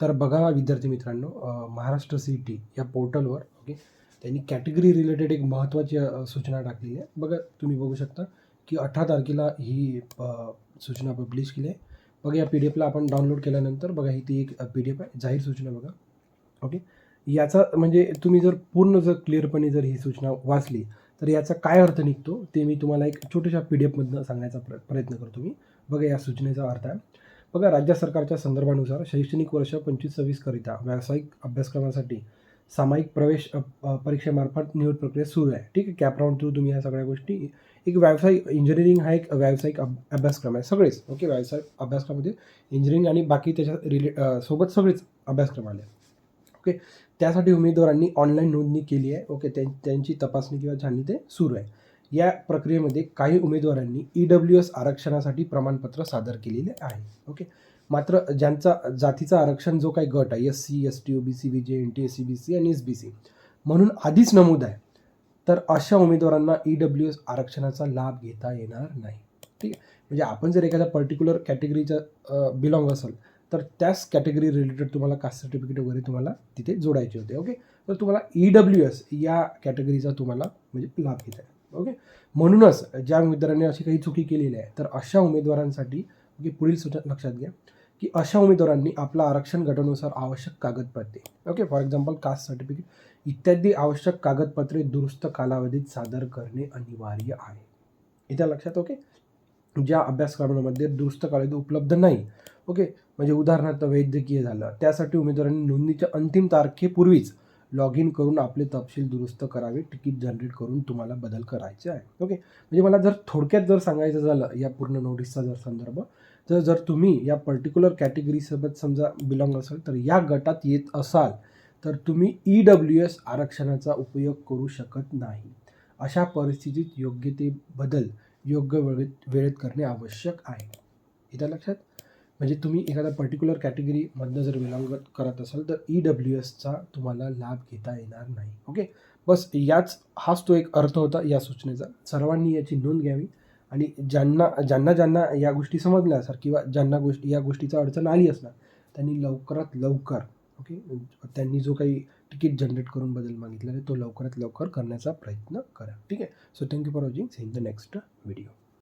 तर बघा विद्यार्थी मित्रांनो महाराष्ट्र सी टी या पोर्टलवर ओके त्यांनी कॅटेगरी रिलेटेड एक महत्त्वाची सूचना टाकलेली आहे. बघा तुम्ही बघू शकता की अठरा तारखेला ही सूचना पब्लिश केली आहे. बघा या पी डी एफला आपण डाउनलोड केल्यानंतर बघा ही ती एक पी डी एफ आहे जाहीर सूचना बघा ओके. याचा म्हणजे तुम्ही जर पूर्ण जर क्लिअरपणे जर ही सूचना वाचली तर याचा काय अर्थ निघतो ते मी तुम्हाला एक छोट्याशा पी डी एफमधनं सांगण्याचा प्र प्रयत्न करतो मी. बघा या सूचनेचा अर्थ आहे. बघा राज्य सरकारच्या संदर्भानुसार शैक्षणिक वर्ष पंचवीस सव्वीसकरिता व्यावसायिक अभ्यासक्रमासाठी सामायिक प्रवेश परीक्षेमार्फत निवड प्रक्रिया सुरू आहे. ठीक आहे कॅपराऊंड थ्रू तुम्ही या सगळ्या गोष्टी. एक व्यावसायिक इंजिनिअरिंग हा एक व्यावसायिक अभ अभ्यासक्रम आहे सगळेच. ओके व्यावसायिक अभ्यासक्रमामध्ये इंजिनिअरिंग आणि बाकी त्याच्या रिले सोबत सगळेच अभ्यासक्रम आले. ओके त्यासाठी उमेदवारांनी ऑनलाईन नोंदणी केली आहे. ओके त्यां त्यांची तपासणी किंवा छाननी ते सुरू आहे. या प्रक्रियेमध्ये काही उमेदवारांनी ई डब्ल्यू एस आरक्षणासाठी प्रमाणपत्र सादर केलेले आहे. ओके मात्र ज्यांचा जातीचा आरक्षण जो काही गट आहे S C S T O B C B J N T S C B C आणि एस बी सी म्हणून आधीच नमूद आहे तर अशा उमेदवारांना ई डब्ल्यू एस आरक्षणाचा लाभ घेता येणार नाही. ठीक आहे? म्हणजे आपण जर एखाद्या पर्टिक्युलर कॅटेगरीचा बिलॉंग असेल तर त्याच कॅटेगरी रिलेटेड तुम्हाला कास्ट सर्टिफिकेट वगैरे तुम्हाला तिथे जोडायचे होते. ओके तर तुम्हाला ई डब्ल्यू एस या कॅटेगरीचा तुम्हाला म्हणजे लाभ घेता येईल ओके? म्हणूनच ज्या उमेदवारांनी अशी काही चुकी केलेली आहे तर अशा उमेदवारांसाठी ओके पुढील सूचना लक्षात घ्या की अशा उमेदवारांनी आपला आरक्षण गटानुसार आवश्यक कागदपत्रे okay for example caste certificate इत्यादी आवश्यक कागदपत्रे दुरुस्त कालावधीत सादर करणे अनिवार्य आहे. इथं लक्षात ओके? ज्या अभ्यासक्रमांमध्ये दुरुस्त कालावधी उपलब्ध नाही ओके? म्हणजे उदाहरणार्थ वैद्यकीय झालं त्यासाठी उमेदवारांनी नोंदणीच्या अंतिम तारखेपूर्वीच लॉग इन करून आपले तपशील दुरुस्त करावे तिकीट जनरेट करून तुम्हाला बदल करायचे आहे. ओके म्हणजे मला जर थोडक्यात जर सांगायचं झालं या पूर्ण नोटीसचा जर संदर्भ तर जर तुम्ही या पर्टिक्युलर कॅटेगरीसोबत समजा बिलॉंग असाल तर या गटात येत असाल तर तुम्ही ई डब्ल्यू एस आरक्षणाचा उपयोग करू शकत नाही. अशा परिस्थितीत योग्य ते बदल योग्य वेळेत वेळेत करणे आवश्यक आहे. येत्या लक्षात? म्हणजे तुम्ही एखाद्या पर्टिक्युलर कॅटेगरीमधनं जर बिलॉंग करत असाल तर ई डब्ल्यू एसचा तुम्हाला लाभ घेता येणार नाही. ओके बस याच हाच तो एक अर्थ होता या सूचनेचा. सर्वांनी याची नोंद घ्यावी आणि ज्यांना ज्यांना ज्यांना या गोष्टी समजल्या असणार किंवा ज्यांना गोष्टी या गोष्टीचा अडचण आली असणार त्यांनी लवकरात लवकर ओके त्यांनी जो काही तिकीट जनरेट करून बदल मागितला आहे तो लवकरात लवकर करण्याचा प्रयत्न करा. ठीक आहे? So thank you for watching in the next video